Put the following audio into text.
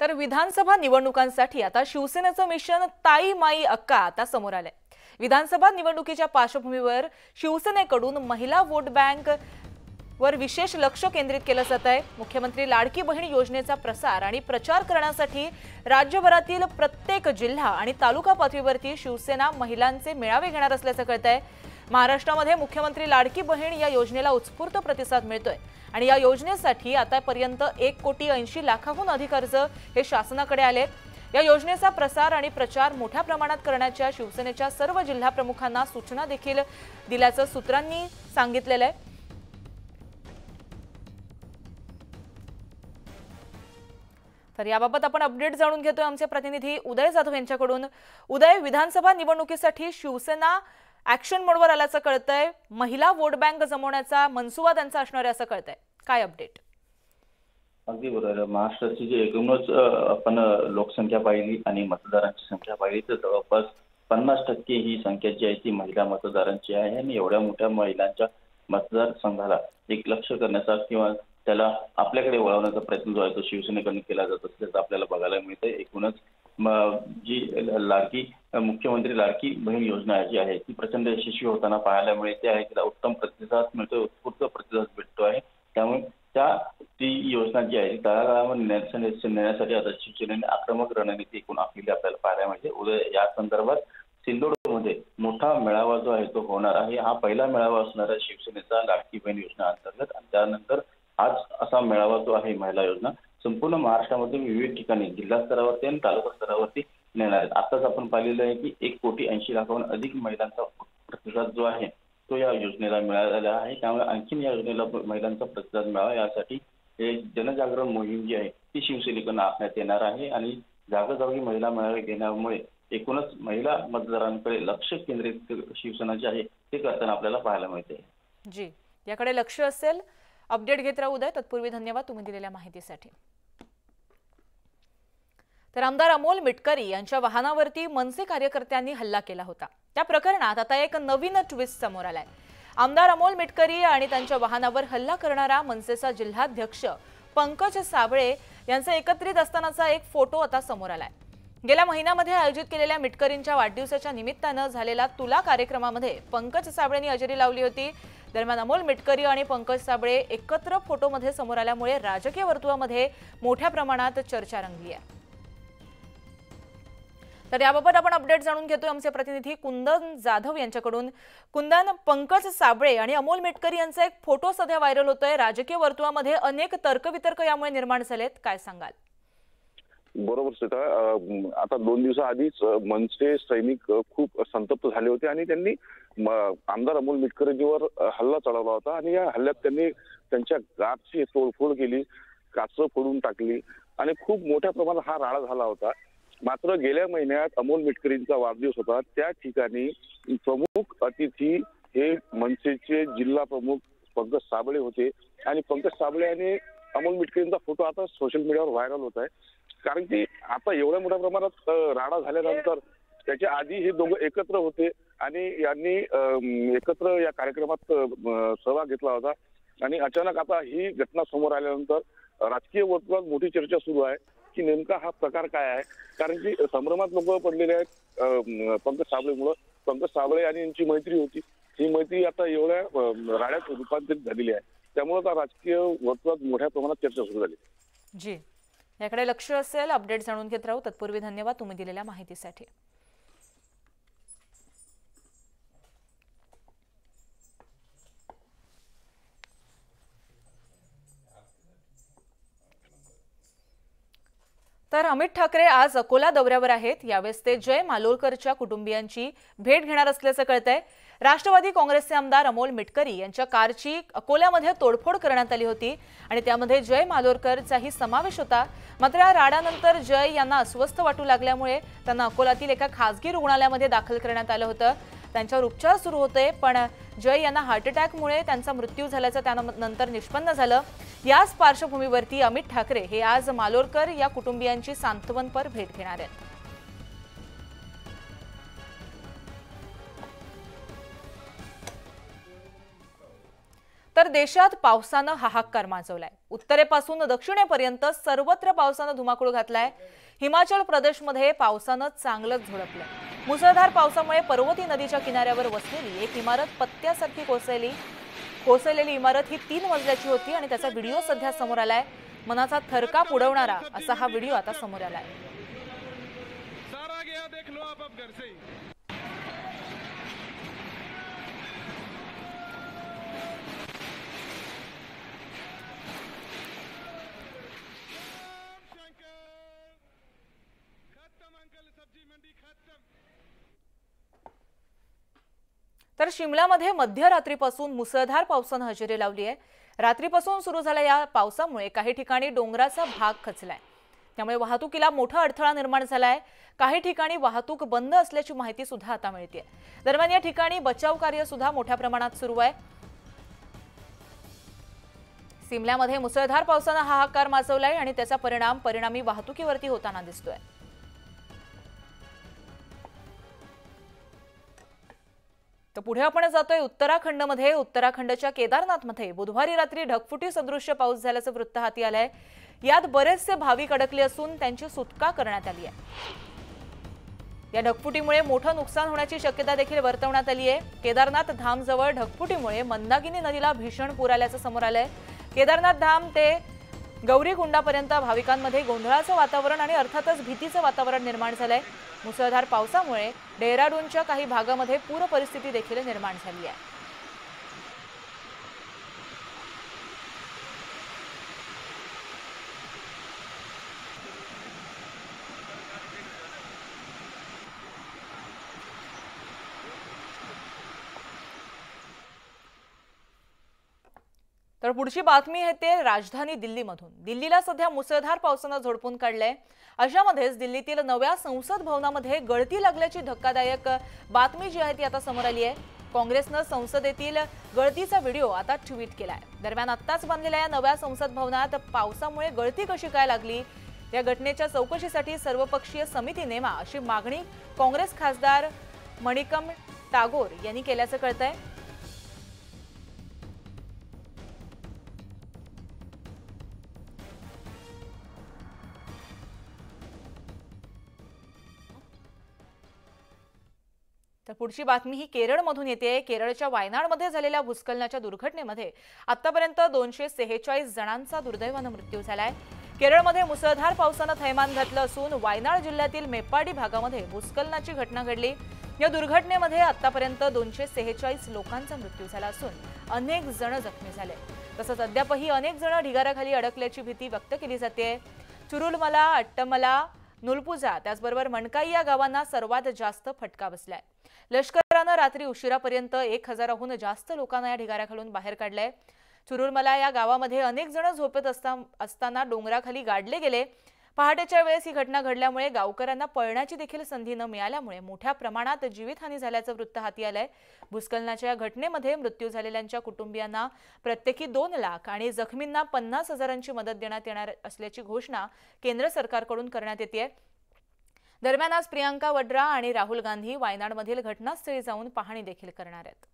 तर विधानसभा निवडणुकांसाठी आता शिवसेनेचं मिशन ताई माई अक्का आता समोर आलंय. विधानसभा निवडणुकीच्या पार्श्वभूमीवर शिवसेनेकडून महिला वोट बँक वर विशेष लक्ष केंद्रित केलं जात आहे. मुख्यमंत्री लाडकी बहीण योजनेचा प्रसार आणि प्रचार करण्यासाठी राज्यभरातील प्रत्येक जिल्हा आणि तालुका पातळीवरती शिवसेना महिलांचे मेळावे घेणार असल्याचं कळत आहे महाराष्ट्रामध्ये मुख्यमंत्री लाडकी बहीण या योजनेला उत्स्फूर्त प्रतिसाद मिळतोय. आणि या योजनेसाठी आतापर्यंत एक कोटी ऐंशी लाखाहून अधिक अर्ज हे शासनाकडे आले या योजनेचा प्रसार आणि प्रचार मोठ्या प्रमाणात करण्याच्या शिवसेनेच्या सर्व जिल्हा प्रमुखांना सूचना देखील दिल्याचं सूत्रांनी सांगितलेलं आहे. तर याबाबत आपण अपडेट जाणून घेतोय आमचे प्रतिनिधी उदय जाधव यांच्याकडून. उदय विधानसभा निवडणुकीसाठी शिवसेना ऍक्शन मोडवर आल्याचं कळतंय. महिला वोट बँक जमवण्याचा मनसुबा त्यांचा असणार आहे असं कळतंय. काय अपडेट अगदी बरोबर. महाराष्ट्राची जी एकूणच आपण लोकसंख्या पाहिली आणि मतदारांची संख्या पाहिली तर जवळपास पन्नास टक्के ही संख्या जी आहे ती महिला मतदारांची आहे आणि एवढ्या मोठ्या महिलांच्या मतदारसंघाला एक लक्ष करण्याचा किंवा त्याला आपल्याकडे वळवण्याचा प्रयत्न जो आहे तो शिवसेनेकडून केला जात असल्याचं आपल्याला बघायला मिळतंय. एकूणच जी लाडकी मुख्यमंत्री लाडकी बहीण योजना जी आहे ती प्रचंड यशस्वी होताना पाहायला मिळते आहे तिला उत्तम प्रतिसाद मिळतो उत्स्फूर्त प्रतिसाद भेटतो आहे. त्यामुळे त्या ती योजना जी आहे ती तळागाळावर नेण्यासाठी नेण्यासाठी आता शिवसेनेने आक्रमक रणनीती एकूण आखलेली आपल्याला पाहायला मिळते. उद्या या संदर्भात सिंधुदुर्गमध्ये मोठा मेळावा जो आहे तो होणार आहे. हा पहिला मेळावा असणार आहे शिवसेनेचा लाडकी बहीण योजना अंतर्गत. आणि त्यानंतर आज असा मेळावा जो आहे महिला योजना. संपूर्ण महाराष्ट्रामध्ये विविध ठिकाणी जिल्हा स्तरावरती आणि तालुका स्तरावरती नेणार आहेत. आताच आपण पाहिलेलं आहे की एक कोटी ऐंशी लाखाहून अधिक महिलांचा प्रतिसाद जो आहे तो या योजनेला मिळालेला आहे. त्यामुळे आणखीन या योजनेला महिलांचा प्रतिसाद मिळावा. यासाठी हे जनजागरण मोहीम जी आहे ती शिवसेनेकडून आखण्यात येणार आहे. आणि जागोजागी महिला मेळावे घेण्यामुळे एकूणच महिला मतदारांकडे लक्ष केंद्रित शिवसेना जे आहे ते करताना आपल्याला पाहायला मिळते. जी. याकडे लक्ष असेल अपडेट घेत राहू उदय तत्पूर्वी धन्यवाद तुम्ही दिलेल्या माहितीसाठी. तर आमदार अमोल मिटकरी यांच्या वाहनावरती मनसे कार्यकर्त्यांनी हल्ला केला होता. त्या प्रकरणात आता एक नवीन ट्विस्ट समोर आलाय. आमदार अमोल मिटकरी आणि त्यांच्या वाहनावर हल्ला करणारा मनसेचा जिल्हाध्यक्ष पंकज साबळे यांचा एकत्रित असतानाचा एक फोटो आता समोर आलाय. गेल्या महिन्यामध्ये आयोजित केलेल्या मिटकरींच्या वाढदिवसाच्या निमित्तानं झालेला तुला कार्यक्रमामध्ये पंकज साबळेंनी हजेरी लावली होती. दरम्यान अमोल मिटकरी आणि पंकज साबळे एकत्र फोटोमध्ये समोर आल्यामुळे राजकीय वर्तुळामध्ये मोठ्या प्रमाणात चर्चा रंगली आहे. तर याबाबत आपण अपडेट जाणून घेतोय आमचे प्रतिनिधी कुंदन जाधव यांच्याकडून. कुंदन पंकज साबळे आणि अमोल मेटकरी यांचा एक फोटो सध्या व्हायरल होतोय. राजकीय वर्तुळामध्ये अनेक तर्कवितर्क यामुळे निर्माण झालेत. काय सांगाल? बरोबर स्थिता आता दोन दिवसाआधीच मनसे सैनिक खूप संतप्त झाले होते आणि त्यांनी आमदार अमोल मिटकरजीवर हल्ला चढवला होता आणि या हल्ल्यात त्यांनी त्यांच्या गाठची तोडफोड केली काचं फोडून टाकली आणि खूप मोठ्या प्रमाणात हा राडा झाला होता. मात्र गेल्या महिन्यात अमोल मिटकरींचा वाढदिवस होता. त्या ठिकाणी प्रमुख अतिथी हे मनसेचे जिल्हा प्रमुख पंकज साबळे होते. आणि पंकज साबळे आणि अमोल मिटकरींचा फोटो आता सोशल मीडियावर व्हायरल होत आहे. कारण की आता एवढ्या मोठ्या प्रमाणात राडा झाल्यानंतर त्याच्या आधी हे दोघं एकत्र होते आणि यांनी एकत्र या कार्यक्रमात सहभाग घेतला होता. आणि अचानक आता ही घटना समोर आल्यानंतर राजकीय वर्तुळात मोठी चर्चा सुरू आहे. की नेमका हा प्रकार काय आहे? कारण की संभ्रमात लोक पडलेले आहेत. पंकज साबळेमुळं. पंकज साबळे आणि यांची मैत्री होती. ही मैत्री आता एवढ्या राड्यात रूपांतरित झालेली आहे. त्यामुळे आता राजकीय वर्तुळात मोठ्या प्रमाणात चर्चा सुरू झाली. जी. याकडे लक्ष असेल अपडेट जाणून घेत राहू. तत्पूर्वी धन्यवाद तुम्ही दिलेल्या माहितीसाठी. तर अमित ठाकरे आज अकोला दौऱ्यावर आहेत. यावेळेस ते जय मालोळकरच्या कुटुंबियांची भेट घेणार असल्याचं कळतंय. राष्ट्रवादी काँग्रेसचे आमदार अमोल मिटकरी यांच्या कारची अकोल्यामध्ये तोडफोड करण्यात आली होती आणि त्यामध्ये जय मालोरकरचाही समावेश होता. मात्र या राडानंतर जय यांना अस्वस्थ वाटू लागल्यामुळे त्यांना अकोलातील एका खासगी रुग्णालयामध्ये दाखल करण्यात आलं होतं. त्यांच्यावर उपचार सुरू होते पण जय यांना हार्ट अटॅकमुळे त्यांचा मृत्यू झाल्याचं त्यानंतर निष्पन्न झालं. याच पार्श्वभूमीवरती अमित ठाकरे हे आज मालोरकर या कुटुंबियांची सांत्वनपर भेट घेणार आहेत. तर देशात पावसानं हाहाकार माजवलाय. उत्तरेपासून दक्षिणेपर्यंत सर्वत्र पावसानं धुमाकूळ घातलाय. हिमाचल प्रदेशमध्ये पावसानं चांगलंच झोडपलंय. मुसळधार पावसामुळे पर्वती नदीच्या किनाऱ्यावर वसलेली एक इमारत पत्त्यासारखी कोसळली. कोसळलेली इमारत ही तीन मजल्याची होती आणि त्याचा व्हिडिओ सध्या समोर आलाय. मनाचा थरकाप उडवणारा असा हा व्हिडिओ आता समोर आलाय. तर शिमल्यामध्ये मध्यरात्रीपासून मुसळधार पावसानं हजेरी लावली आहे. रात्रीपासून सुरू झालेल्या या पावसामुळे काही ठिकाणी डोंगराचा भाग खचलाय. त्यामुळे वाहतुकीला मोठा अडथळा निर्माण झालाय. काही ठिकाणी वाहतूक बंद असल्याची माहिती सुद्धा आता मिळते दरम्यान या ठिकाणी बचाव कार्य सुद्धा मोठ्या प्रमाणात सुरू आहे. सिमल्यामध्ये मुसळधार पावसानं हाहाकार माजवलाय आणि त्याचा परिणाम परिणामी वाहतुकीवरती होताना दिसतोय. तर पुढे आपण जातोय उत्तराखंडमध्ये. उत्तराखंडच्या केदारनाथमध्ये बुधवारी रात्री ढगफुटी सदृश्य पाऊस झाल्याचं वृत्त हाती आलंय. यात बरेचसे भाविक अडकले असून त्यांची सुटका करण्यात आली आहे. या ढगफुटीमुळे मोठं नुकसान होण्याची शक्यता देखील वर्तवण्यात आली आहे. केदारनाथ धामजवळ ढगफुटीमुळे मंदाकिनी नदीला भीषण पूर आल्याचं समोर आलंय. केदारनाथ धाम ते गौरीकुंडापर्यंत भाविकांमध्ये गोंधळाचं वातावरण आणि अर्थातच भीतीचं वातावरण निर्माण झालंय. मुसळधार पावसामुळे डेहराडूनच्या काही भागामध्ये पूर परिस्थिती देखील निर्माण झाली आहे. तर पुढची बातमी आहे ते राजधानी दिल्लीमधून. दिल्लीला सध्या मुसळधार पावसानं झोडपून काढलंय. अशामध्येच दिल्लीतील नव्या संसद भवनामध्ये गळती लागल्याची धक्कादायक बातमी जी आहे ती आता समोर आली आहे. काँग्रेसनं संसदेतील गळतीचा व्हिडिओ आता ट्विट केलाय. दरम्यान आत्ताच बांधलेल्या या नव्या संसद भवनात पावसामुळे गळती कशी काय लागली? या घटनेच्या चौकशीसाठी सर्वपक्षीय समिती नेमा अशी मागणी काँग्रेस खासदार मणिकम टागोर यांनी केल्याचं कळतंय. पुढची बातमी ही केरळमधून येते. केरळच्या वायनाडमध्ये झालेल्या भूस्खलनाच्या दुर्घटनेमध्ये आतापर्यंत दोनशे सेहेचाळीस जणांचा दुर्दैवानं मृत्यू झालाय. केरळमध्ये मुसळधार पावसानं थैमान घातलं असून वायनाड जिल्ह्यातील मेप्पाडी भागामध्ये भूस्खलनाची घटना घडली. या दुर्घटनेमध्ये आतापर्यंत दोनशे सेहेचाळीस लोकांचा मृत्यू झाला असून अनेक जण जखमी झाले. तसंच अद्यापही अनेक जण ढिगाराखाली अडकल्याची भीती व्यक्त केली जाते चुरुलमला अट्टमला नुलपुजा त्याचबरोबर मणकाई या गावांना सर्वात जास्त फटका बसलाय. लष्करानं रात्री उशिरापर्यंत एक हजाराहून जास्त लोकांना या ढिगाऱ्याखालून बाहेर काढलंय. चुरुरमला या गावामध्ये अनेक जण झोपत असता असताना डोंगराखाली गाडले गेले. पहाटेच्या वेळेस ही घटना घडल्यामुळे गावकऱ्यांना पळण्याची देखील संधी न मिळाल्यामुळे मोठ्या प्रमाणात जीवितहानी झाल्याचं वृत्त हाती आलंय. भूस्खलनाच्या या घटनेमध्ये मृत्यू झालेल्यांच्या कुटुंबियांना प्रत्येकी दोन लाख आणि जखमींना पन्नास हजारांची मदत देण्यात येणार असल्याची घोषणा केंद्र सरकारकडून करण्यात येते दरम्यान आज प्रियांका वड्रा आणि राहुल गांधी वायनाडमधील घटनास्थळी जाऊन पाहणी देखील करणार आहेत.